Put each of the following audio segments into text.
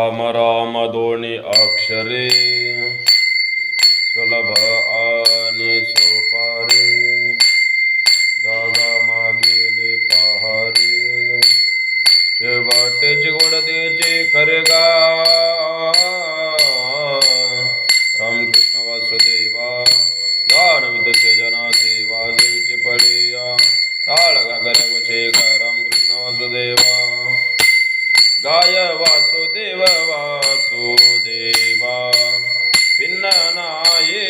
राम राम दोन्ही अक्षरे. सुलभ आणि सोपारे. जागा मागेले पहारे. शेवटेचे गोडतेचे खरे गा गाय वासुदेव वासुदेवा भिन्न नाये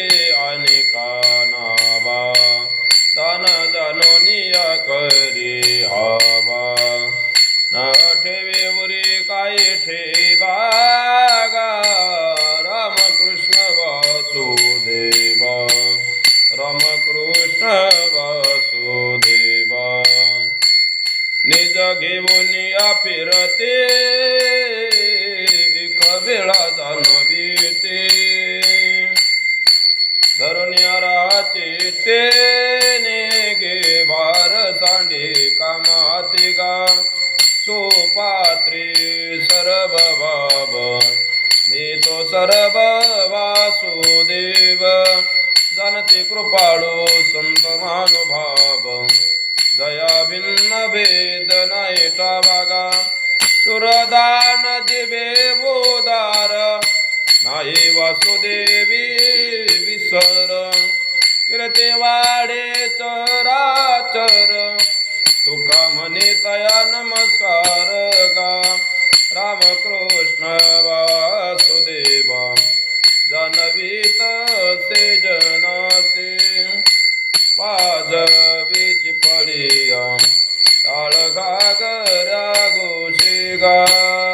अनेका नावा दान जानोनिया करी हावा. न ठेवे उरी काय ठेवा गा रामकृष्ण वासुदेवा रामकृष्ण वासु घेऊन या फिरते. कवेळा जाणवीते धरुण्याराचे तेने गे भार सांडे कामाते गा. सुपात्री सर्व बाब मी तो सर्व वासुदेव जाणते कृपाळू संत महानुभाव जया भिन्न भेद नायटा बागा सुरदान दिवे बोदार नाही वासुदेवी विसर. कीर्ती वाडे चराचर. तुका म्हणे तया नमस्कार गा. रामकृष्ण वासुदेवा. जानवीत से जनासे. वाजवी ताळ घागरा गोशी गा